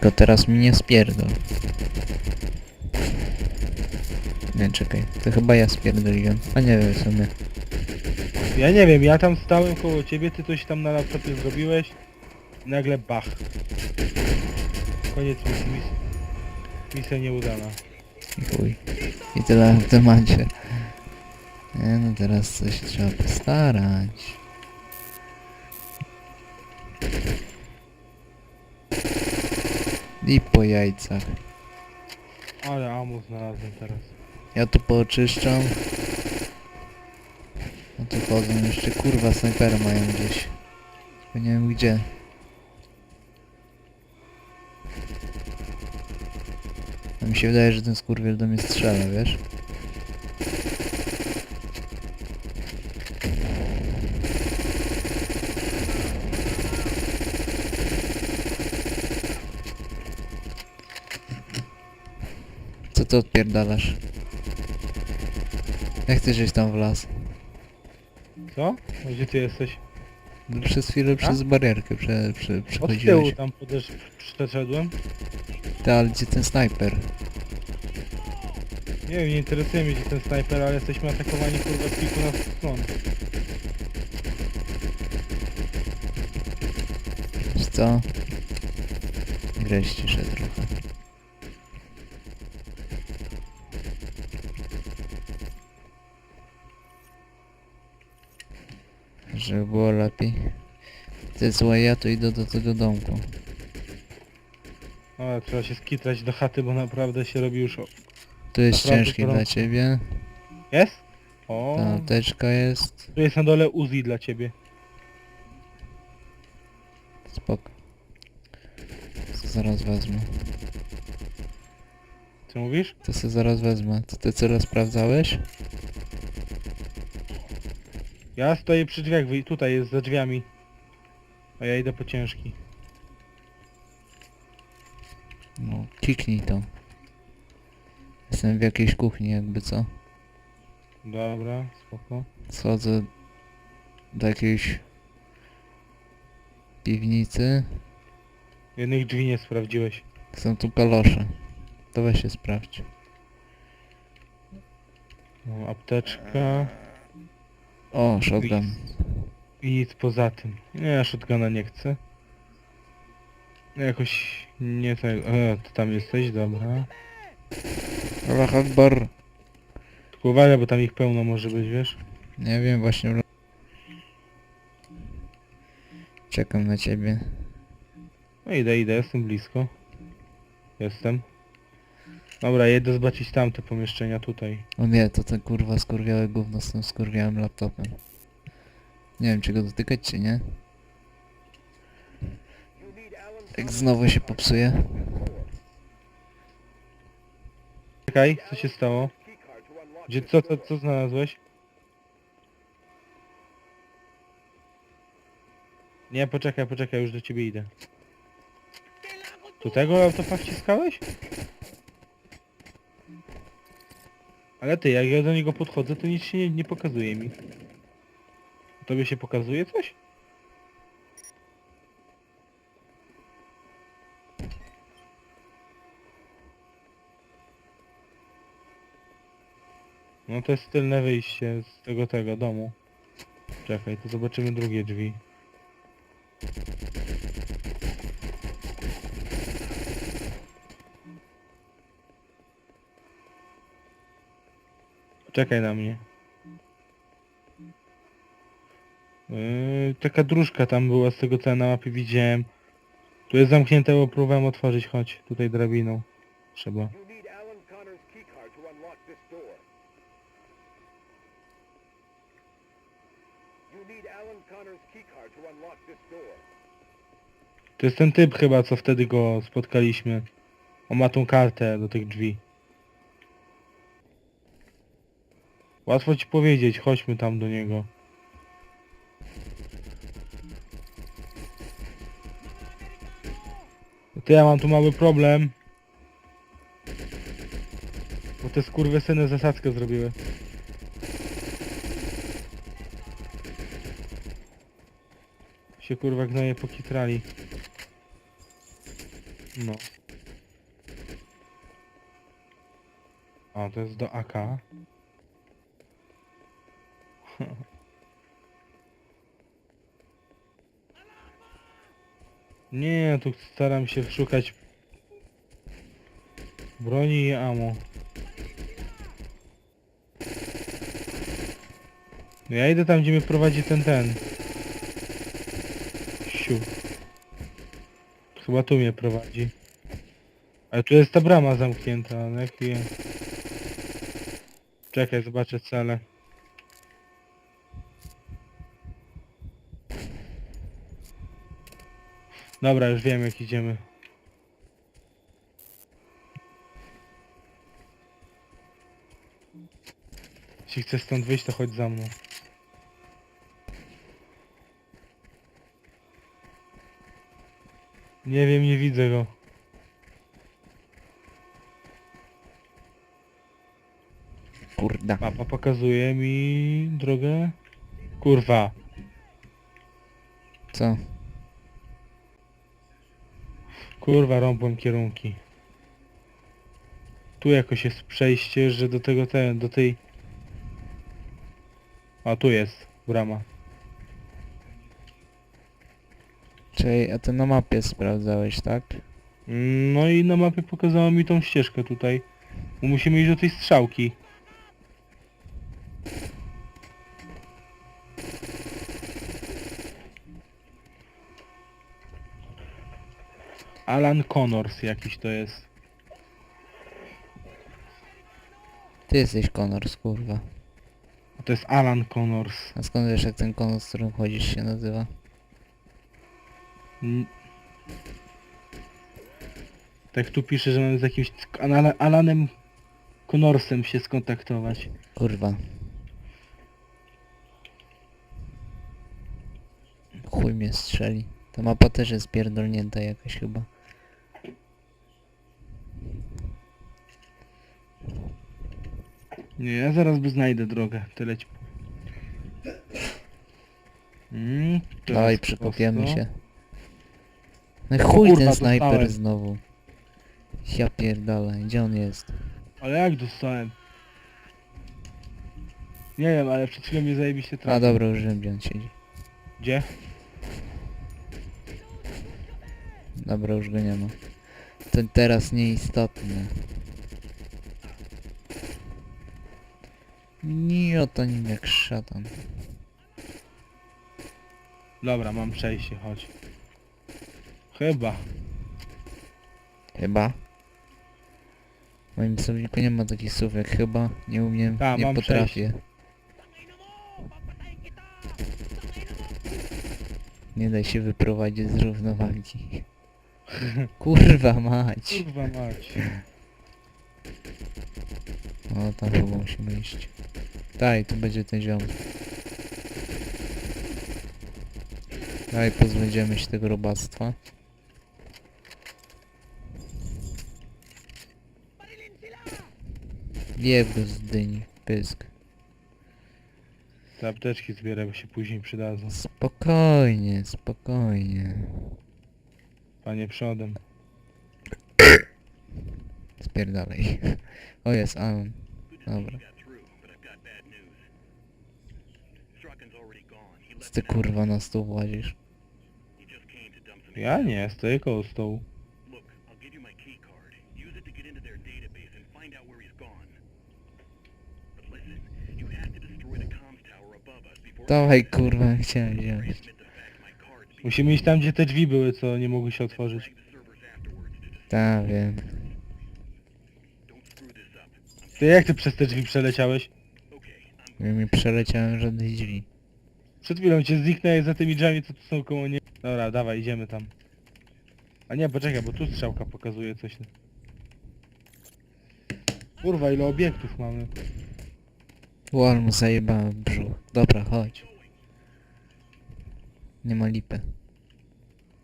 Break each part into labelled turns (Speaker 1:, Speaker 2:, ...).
Speaker 1: Tylko teraz mi nie spierdol. Nie, czekaj. To chyba ja spierdoliłem. A nie wiem w sumie.
Speaker 2: Ja nie wiem, ja tam stałem koło ciebie, ty coś tam na laptopie zrobiłeś nagle bach. Koniec misji. mis- Misja nieudana.
Speaker 1: Chuj. I tyle w temacie. Nie no, teraz coś trzeba postarać. I po jajcach.
Speaker 2: Ale amu znalazłem teraz.
Speaker 1: Ja tu pooczyszczam. No tu chodzą jeszcze kurwa snajpera mają gdzieś. Tylko nie wiem gdzie. A mi się wydaje, że ten skurwiel do mnie strzela, wiesz? Co odpierdalasz? Jak ty żeś tam wlazł?
Speaker 2: Co? A Gdzie ty jesteś?
Speaker 1: No przez chwilę przez barierkę prze, prze,
Speaker 2: Od tyłu
Speaker 1: przechodziłeś.
Speaker 2: tam podesz, przeszedłem.
Speaker 1: Ty, ale gdzie ten snajper?
Speaker 2: Nie wiem, nie interesuje mnie gdzie ten snajper, ale jesteśmy atakowani kurwa z kilkunastu stron.
Speaker 1: Wiesz co? Grę ściszę trochę. Żeby było lepiej. Ty słuchaj, ja to idę do tego domku.
Speaker 2: Ale trzeba się skitrać do chaty, bo naprawdę się robi już... o-
Speaker 1: Tu jest
Speaker 2: Naprawdę
Speaker 1: ciężki dla
Speaker 2: gorąco.
Speaker 1: ciebie.
Speaker 2: Jest? O,
Speaker 1: Ta apteczka jest.
Speaker 2: tu jest na dole Uzi dla ciebie.
Speaker 1: Spoko. Zaraz wezmę.
Speaker 2: Co mówisz?
Speaker 1: To sobie zaraz wezmę. To ty cele sprawdzałeś?
Speaker 2: Ja stoję przy drzwiach, tutaj jest za drzwiami. A ja idę po ciężki.
Speaker 1: No, kliknij to. Jestem w jakiejś kuchni jakby co.
Speaker 2: Dobra, spoko.
Speaker 1: Schodzę do jakiejś piwnicy.
Speaker 2: Jednych drzwi nie sprawdziłeś.
Speaker 1: Są tu kalosze. To weź się sprawdź.
Speaker 2: No, apteczka
Speaker 1: O, shotgun.
Speaker 2: i nic poza tym. Nie, ja shotguna nie chcę. No, Jakoś nie tak... E, ty tam jesteś, dobra.
Speaker 1: Allah Akbar.
Speaker 2: Tylko uwaga, bo tam ich pełno może być, wiesz?
Speaker 1: Nie wiem, właśnie... Czekam na ciebie.
Speaker 2: No idę, idę, jestem blisko. Jestem. Dobra, jedę zobaczyć tamte pomieszczenia tutaj.
Speaker 1: O nie, to ten kurwa skurwiałe gówno z tym skurwiałym laptopem. Nie wiem, czy go dotykać, czy nie. Jak znowu się popsuje.
Speaker 2: Czekaj, co się stało? Gdzie, co, co, co znalazłeś? Nie, poczekaj, poczekaj, już do ciebie idę. Tu tego autopa wciskałeś? Ale ty, jak ja do niego podchodzę, to nic się nie, nie pokazuje mi. Tobie się pokazuje coś? No to jest tylne wyjście z tego tego domu. Czekaj, to zobaczymy drugie drzwi. Czekaj na mnie. Yy, taka dróżka tam była z tego co ja na mapie widziałem. Tu jest zamknięte, bo próbowałem otworzyć, chodź, tutaj drabiną. Trzeba.
Speaker 3: To
Speaker 2: jest ten typ chyba, co wtedy go spotkaliśmy. On ma tą kartę do tych drzwi. Łatwo ci powiedzieć, chodźmy tam do niego. Ty, ja mam tu mały problem. Bo te skurwysyny zasadzkę zrobiły. Się kurwa gnoje pokitrali. No. O, to jest do AK. Nie, tu staram się szukać broni i ammo. No Ja idę tam, gdzie mnie prowadzi ten ten. Siu. Chyba tu mnie prowadzi. Ale tu jest ta brama zamknięta, no jak. Czekaj, zobaczę cele. Dobra, już wiem jak idziemy. Jeśli chcesz stąd wyjść, to chodź za mną. Nie wiem, nie widzę go.
Speaker 1: Kurda.
Speaker 2: Mapa pokazuje mi drogę. Kurwa.
Speaker 1: Co?
Speaker 2: Kurwa, rąbłem kierunki. Tu jakoś jest przejście, że do tego ten, do tej... A tu jest brama.
Speaker 1: Czyli, a to na mapie sprawdzałeś, tak?
Speaker 2: No i na mapie pokazało mi tą ścieżkę tutaj. Bo musimy iść do tej strzałki. Alan Connors jakiś to jest.
Speaker 1: Ty jesteś Connors, kurwa.
Speaker 2: A to jest Alan Connors.
Speaker 1: A skąd wiesz jak ten Connors, z którym chodzisz się nazywa?
Speaker 2: N- Tak tu pisze, że mamy z jakimś Ala- Alanem Connorsem się skontaktować.
Speaker 1: Kurwa. Chuj mnie strzeli. Ta mapa też jest pierdolnięta jakaś chyba.
Speaker 2: Nie, ja zaraz by znajdę drogę. Tyle ci. Mm,
Speaker 1: Dawaj, przykopiemy
Speaker 2: prosto.
Speaker 1: się. No i chuj
Speaker 2: kurwa,
Speaker 1: ten snajper
Speaker 2: dostałem.
Speaker 1: znowu. Ja pierdolę, gdzie on jest?
Speaker 2: Ale jak dostałem? Nie wiem, ale przed chwilą mnie zajebiście
Speaker 1: A
Speaker 2: trafił.
Speaker 1: dobra, już wiem gdzie on siedzi.
Speaker 2: Gdzie?
Speaker 1: Dobra, już go nie ma. To teraz nieistotne. Nie, to nim jak szatan.
Speaker 2: Dobra, mam przejście, chodź. Chyba.
Speaker 1: Chyba. W moim słowniku nie ma takich słów jak chyba, nie umiem,
Speaker 2: Ta,
Speaker 1: nie
Speaker 2: mam
Speaker 1: potrafię. Nie daj się wyprowadzić z równowagi. Kurwa mać.
Speaker 2: Kurwa mać.
Speaker 1: O, tam chyba musimy iść. Daj, tu będzie ten ziom. Daj, pozbędziemy się tego robactwa. Jeb go z dyni, pysk.
Speaker 2: Te apteczki zbierę, bo się później przydadzą.
Speaker 1: Spokojnie, spokojnie.
Speaker 2: Panie przodem.
Speaker 1: Spierdalej. O jest, Alan. Dobra. Co ty kurwa na stół włazisz?
Speaker 2: Ja nie, stoję koło stołu.
Speaker 4: Look, I'll give you my key card. Use it to get into their database and find out where he's gone. But listen, you have to destroy the comms tower above us before
Speaker 1: Dawaj kurwa, chciałem wziąć.
Speaker 4: the fact my
Speaker 2: Musimy iść tam, gdzie te drzwi były, co nie mogły się otworzyć.
Speaker 4: the servers afterwards to just
Speaker 1: Tak, wiem.
Speaker 4: don't screw this up.
Speaker 2: Ty jak ty przez te drzwi przeleciałeś?
Speaker 4: Okay, I'm
Speaker 1: Ja mi przeleciałem żadnych drzwi.
Speaker 2: Przed chwilą cię zniknęłeś za tymi drzwiami, co tu są koło nie... Dobra, dawaj, idziemy tam. A nie, poczekaj, bo tu strzałka pokazuje coś. Kurwa, ile obiektów mamy.
Speaker 1: Wall mu zajebałem brzuch. Dobra, chodź. Nie ma lipy.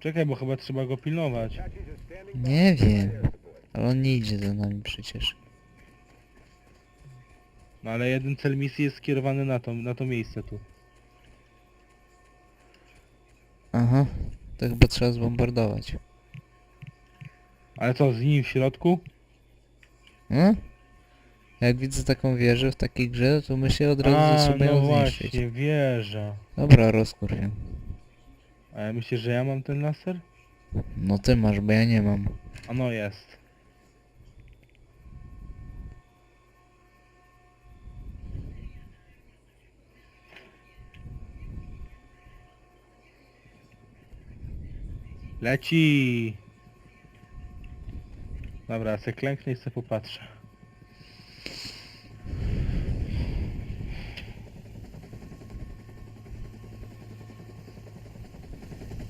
Speaker 2: Czekaj, bo chyba trzeba go pilnować.
Speaker 1: Nie wiem. Ale on nie idzie za nami przecież.
Speaker 2: No ale jeden cel misji jest skierowany na to, na to miejsce tu.
Speaker 1: Aha. To chyba trzeba zbombardować.
Speaker 2: Ale co, z nim w środku?
Speaker 1: No? Jak widzę taką wieżę w takiej grze, to myślę od razu,
Speaker 2: A,
Speaker 1: że trzeba
Speaker 2: no
Speaker 1: ją zniszczyć.
Speaker 2: właśnie, wieża.
Speaker 1: Dobra, rozkurwię.
Speaker 2: A ja myślę, że ja mam ten laser?
Speaker 1: No ty masz, bo ja nie mam.
Speaker 2: A no jest. Leci! Dobra, se klęknę i se popatrzę.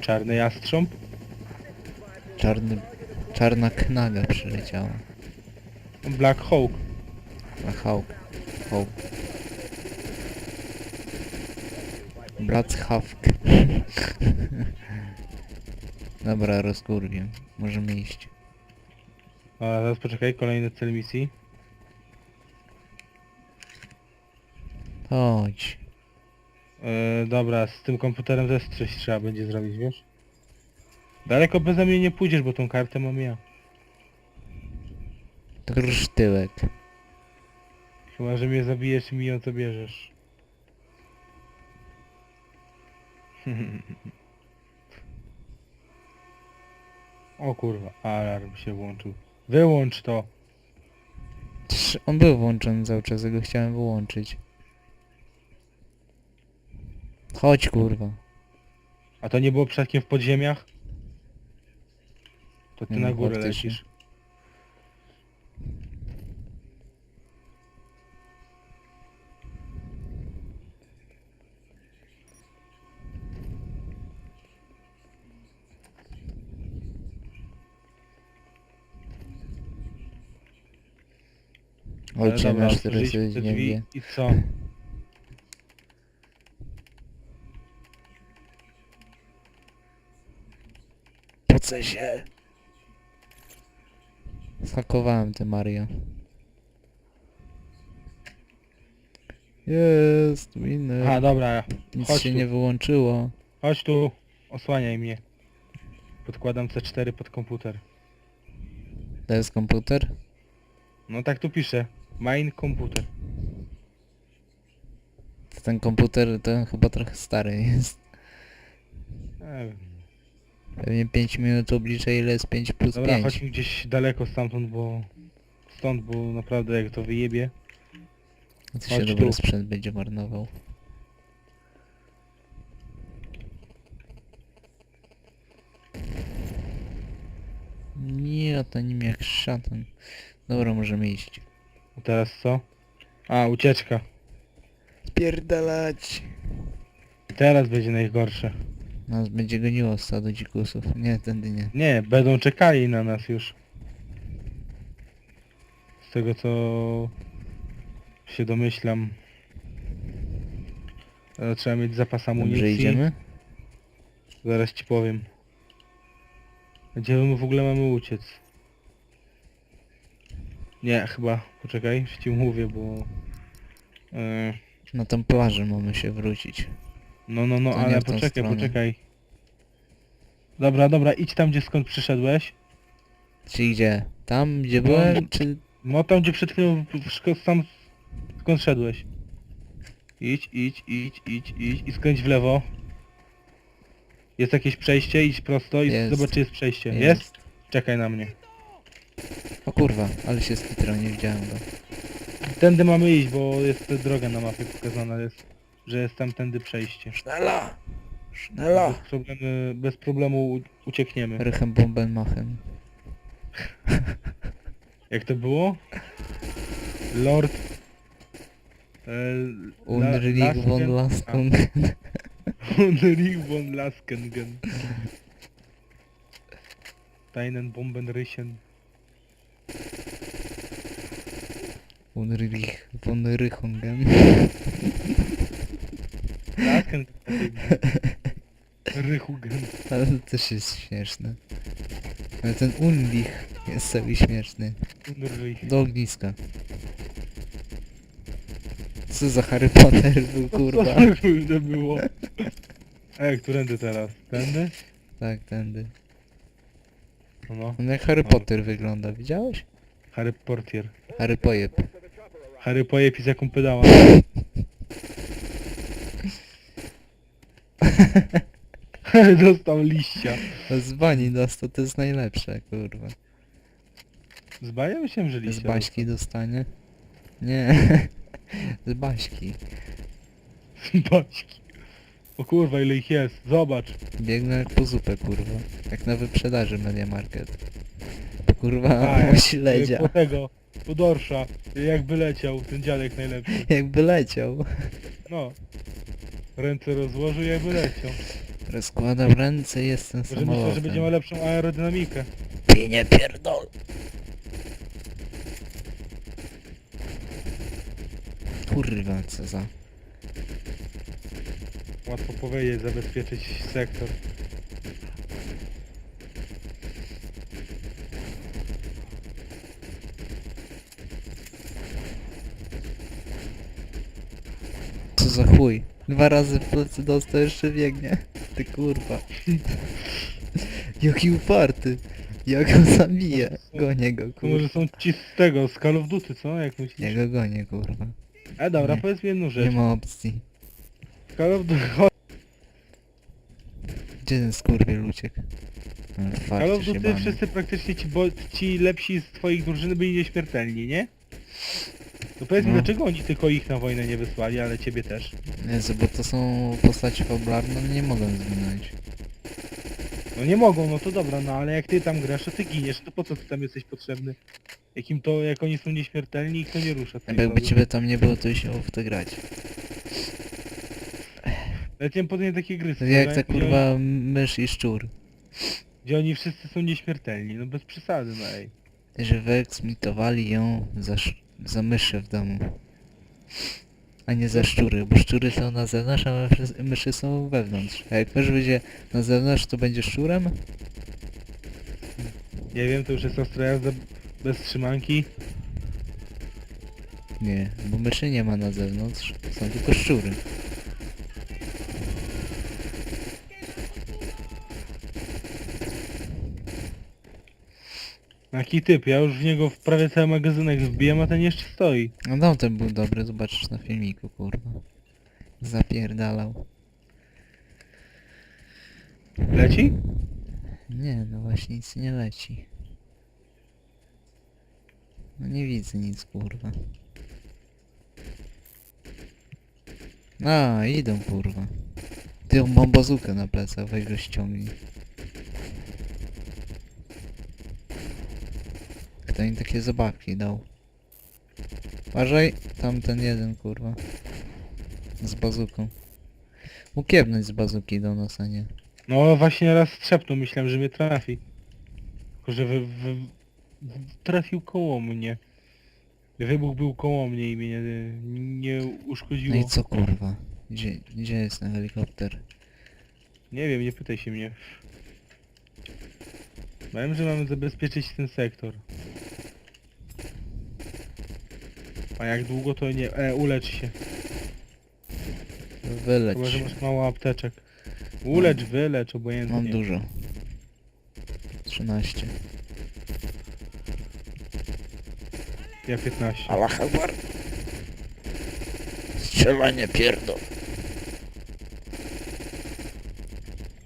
Speaker 2: Czarny jastrząb?
Speaker 1: Czarny... Czarna knaga przyleciała.
Speaker 2: Black Hawk.
Speaker 1: A hałk. Hałk. Blatzhawk. Dobra, rozkurwię. Możemy iść.
Speaker 2: A teraz poczekaj, kolejny cel misji.
Speaker 1: Chodź.
Speaker 2: E, dobra, z tym komputerem też coś trzeba będzie zrobić, wiesz? Daleko beze mnie nie pójdziesz, bo tą kartę mam ja.
Speaker 1: Tyłek.
Speaker 2: Chyba, że mnie zabijesz i mi ją zabierzesz. o kurwa, alarm się włączył. Wyłącz to!
Speaker 1: Trz- On był włączony cały czas, ja go chciałem wyłączyć. Chodź kurwa.
Speaker 2: A to nie było przypadkiem w podziemiach? To ty
Speaker 1: Nie,
Speaker 2: na górę
Speaker 1: faktycznie.
Speaker 2: lecisz. Ale
Speaker 1: Ojcze
Speaker 2: dobra,
Speaker 1: nasz, który
Speaker 2: otworzyliśmy
Speaker 1: jesteś
Speaker 2: te
Speaker 1: w
Speaker 2: drzwi
Speaker 1: niebie.
Speaker 2: i co?
Speaker 1: Się. Zhakowałem tę Mario. Jest, winner.
Speaker 2: A dobra,
Speaker 1: Nic
Speaker 2: chodź
Speaker 1: się
Speaker 2: tu.
Speaker 1: nie wyłączyło.
Speaker 2: chodź tu, osłaniaj mnie. Podkładam C4 pod komputer.
Speaker 1: To jest komputer?
Speaker 2: No tak tu pisze. Main komputer.
Speaker 1: To ten komputer to chyba trochę stary jest.
Speaker 2: Nie wiem.
Speaker 1: Pewnie 5 minut oblicza ile jest 5 plus
Speaker 2: Dobra,
Speaker 1: 5.
Speaker 2: chodźmy gdzieś daleko stamtąd, bo... Stąd, bo naprawdę jak to wyjebie...
Speaker 1: To się
Speaker 2: chodź
Speaker 1: dobry
Speaker 2: tu.
Speaker 1: sprzęt będzie marnował. Nie, to nim jak szatan. Dobra, możemy iść.
Speaker 2: A teraz co? A, ucieczka.
Speaker 1: Spierdalać!
Speaker 2: Teraz będzie najgorsze.
Speaker 1: Nas będzie goniło stado dzikusów. Nie, tędy nie.
Speaker 2: Nie, będą czekali na nas już. Z tego co się domyślam. E, Trzeba mieć zapas amunicji.
Speaker 1: Dobrze idziemy?
Speaker 2: Zaraz ci powiem. Gdzie my w ogóle mamy uciec? Nie, chyba. Poczekaj, już ci mówię, bo... E,
Speaker 1: Na tą plażę mamy się wrócić.
Speaker 2: no, no, no,
Speaker 1: To nie
Speaker 2: ale
Speaker 1: w tą
Speaker 2: poczekaj,
Speaker 1: stronę.
Speaker 2: poczekaj. Dobra, dobra, idź tam, gdzie skąd przyszedłeś.
Speaker 1: Czyli gdzie? Tam gdzie
Speaker 2: No,
Speaker 1: byłem, czy...
Speaker 2: No tam, gdzie przed chwilą w- w- szko- sam skąd szedłeś. Idź, idź, idź, idź, idź i skręć w lewo. Jest jakieś przejście, idź prosto i
Speaker 1: Jest.
Speaker 2: zobacz, czy jest przejście. Jest? Czekaj na mnie.
Speaker 1: O kurwa, ale się skitrał, nie widziałem go.
Speaker 2: Tędy mamy iść, bo jest droga na mapie pokazana, jest, że jest tam tędy przejście.
Speaker 1: Sznela!
Speaker 2: Bez
Speaker 1: Sznela!
Speaker 2: problemu, bez problemu u- uciekniemy.
Speaker 1: Rychem bombenmachem.
Speaker 2: Jak to było? Lord... E, La-
Speaker 1: Unrlich von
Speaker 2: Lasken-
Speaker 1: Lastung.
Speaker 2: a, Unrich von Laskengen. Deinen Bombenrichen.
Speaker 1: Unrich von Rychungen.
Speaker 2: Lasken... Rychugen.
Speaker 1: Ale to też jest śmieszne. Ale ten Unlich jest sobie śmieszny.
Speaker 2: Unrich.
Speaker 1: Do ogniska. Co za Harry Potter był kurwa.
Speaker 2: Kurde było? Ej, którędy teraz? Tędy?
Speaker 1: Tak, tędy.
Speaker 2: No, no.
Speaker 1: On jak Harry Potter wygląda, widziałeś?
Speaker 2: Harry Portier.
Speaker 1: Harry Pojeb.
Speaker 2: Harry pojepis jaką pedała. Dostał liścia.
Speaker 1: Z bani dostał, to jest najlepsze, kurwa.
Speaker 2: Z baja myślałem, że
Speaker 1: Z
Speaker 2: liścia.
Speaker 1: baśki dostanie? Nie. Z baśki.
Speaker 2: dostał. Z baśki. O kurwa ile ich jest. Zobacz.
Speaker 1: Biegnę jak po zupę, kurwa. Jak na wyprzedaży Media Market. Kurwa,
Speaker 2: A, jak-
Speaker 1: śledzia.
Speaker 2: Po tego. Po dorsza. Jakby leciał ten dziadek najlepszy.
Speaker 1: Jakby leciał.
Speaker 2: No. Ręce rozłożył jakby leciał.
Speaker 1: Rozkładam ręce i jestem
Speaker 2: Może myślę, że
Speaker 1: samolotem.
Speaker 2: będzie miał lepszą aerodynamikę.
Speaker 1: Ty nie pierdol. Kurwa, co za...
Speaker 2: Łatwo powiedzieć, zabezpieczyć sektor.
Speaker 1: Chuj. Dwa razy w plecy dostał, jeszcze biegnie. Ty kurwa. Jaki uparty. Jak go zabije. Gonię go,
Speaker 2: To może
Speaker 1: kurwa.
Speaker 2: są ci z tego, z Call of Duty, co? Jak myślisz?
Speaker 1: Ja go gonię, kurwa.
Speaker 2: E dobra,
Speaker 1: Nie.
Speaker 2: powiedz mi jedną
Speaker 1: Nie
Speaker 2: rzecz.
Speaker 1: ma opcji.
Speaker 2: Call of Duty,
Speaker 1: Gdzie ten skurwiel uciekł? Ale
Speaker 2: Call
Speaker 1: farcie
Speaker 2: of
Speaker 1: się
Speaker 2: Duty
Speaker 1: bany.
Speaker 2: wszyscy praktycznie ci, bo, ci lepsi z twoich drużyny byli nieśmiertelni, nie? To powiedz mi,
Speaker 1: No.
Speaker 2: dlaczego oni tylko ich na wojnę nie wysłali, ale ciebie też?
Speaker 1: Jezu, bo to są postacie fabularne, no nie mogą zginąć.
Speaker 2: No nie mogą, no to dobra, no ale jak ty tam grasz, to ty giniesz, to po co ty tam jesteś potrzebny? Jakim to, jak oni są nieśmiertelni, ich to nie rusza.
Speaker 1: Jakby ciebie tam nie było, to by się w to grać.
Speaker 2: Nawet nie podjąłem takie gry,
Speaker 1: To jak ta
Speaker 2: gdzie,
Speaker 1: kurwa mysz i szczur.
Speaker 2: gdzie oni wszyscy są nieśmiertelni, no bez przesady, no ej.
Speaker 1: Że wyeksmitowali ją za, sz- za myszy w domu. A nie za szczury, bo szczury są na zewnątrz, a myszy, są wewnątrz. A jak mysz będzie na zewnątrz, to będzie szczurem?
Speaker 2: Nie wiem, to już jest ostra jazda bez trzymanki.
Speaker 1: Nie, bo myszy nie ma na zewnątrz, są tylko szczury.
Speaker 2: Jaki typ, ja już w niego w prawie cały magazynek wbijam, a ten jeszcze stoi.
Speaker 1: No no, ten był dobry, zobaczysz na filmiku, kurwa. Zapierdalał.
Speaker 2: Leci?
Speaker 1: Nie, no właśnie nic nie leci. No nie widzę nic, kurwa. A, idą, kurwa. Ty, on mam bazukę na plecach, weź go ściągnij. Kto im takie zabawki dał? Uważaj, tam ten jeden, kurwa. Z bazuką. Mógł kiebnąć z bazuki do nas, a nie.
Speaker 2: No właśnie raz strzepnął, myślałem, że mnie trafi. Tylko, że wy, wy, w- trafił koło mnie. Wybuch był koło mnie i mnie nie, nie uszkodziło.
Speaker 1: No i co kurwa? Gdzie, gdzie jest ten helikopter?
Speaker 2: Nie wiem, nie pytaj się mnie. Wiem, że mamy zabezpieczyć ten sektor. A jak długo to nie... E, ulecz się.
Speaker 1: Wyleć.
Speaker 2: Chyba, że masz mało apteczek. Ulecz, wylecz, obojętnie.
Speaker 1: Mam dużo. 13.
Speaker 2: Ja 15.
Speaker 1: Allah Akbar. Strzelanie pierdol.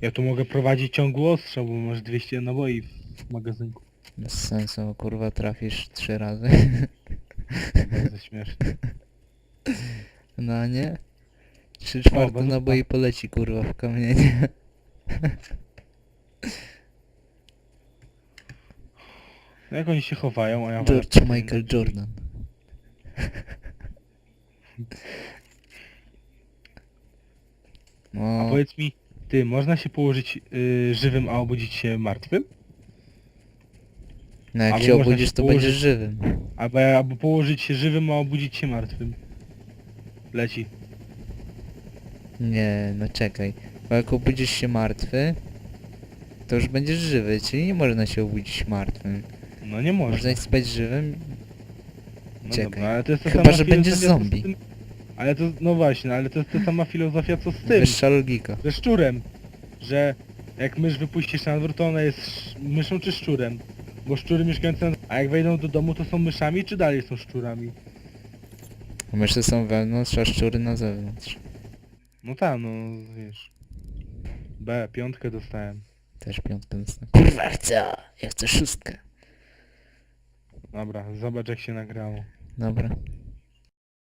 Speaker 2: Ja tu mogę prowadzić ciągły ostrzał, bo masz 200 naboi w magazynku.
Speaker 1: Bez sensu, kurwa trafisz trzy razy.
Speaker 2: Bardzo śmieszne.
Speaker 1: No nie? Trzy czwarte
Speaker 2: bazuka.
Speaker 1: naboi poleci kurwa w kamienie.
Speaker 2: No jak oni się chowają, a ja walę
Speaker 1: George
Speaker 2: po-
Speaker 1: Michael Jordan.
Speaker 2: A
Speaker 1: No,
Speaker 2: powiedz mi, ty, można się położyć y, żywym, a obudzić się martwym?
Speaker 1: No jak
Speaker 2: albo
Speaker 1: się
Speaker 2: można
Speaker 1: obudzisz
Speaker 2: się
Speaker 1: to
Speaker 2: położyć-
Speaker 1: będziesz żywym.
Speaker 2: Albo, albo położyć się żywym, a obudzić się martwym. Leci.
Speaker 1: Nie, no czekaj. Bo jak obudzisz się martwy, to już będziesz żywy, czyli nie można się obudzić martwym.
Speaker 2: No nie można.
Speaker 1: Można spać żywym,
Speaker 2: No
Speaker 1: czekaj.
Speaker 2: dobra, ale to jest ta
Speaker 1: Chyba,
Speaker 2: sama
Speaker 1: że będziesz
Speaker 2: filozofia, co z
Speaker 1: zombie.
Speaker 2: tym- Ale to, no właśnie, ale to jest ta sama filozofia co z tym,
Speaker 1: wyższa logika.
Speaker 2: ze szczurem, że Jak mysz wypuścisz na dwór, to ona jest sz- myszą czy szczurem? Bo szczury mieszkające na... A jak wejdą do domu, to są myszami, czy dalej są szczurami?
Speaker 1: Myszy są wewnątrz, a szczury na zewnątrz.
Speaker 2: No tak, no wiesz. B, piątkę dostałem.
Speaker 1: Też piątkę dostałem. Kurwa chcę! Ja chcę szóstkę.
Speaker 2: Dobra, zobacz jak się nagrało.
Speaker 1: Dobra.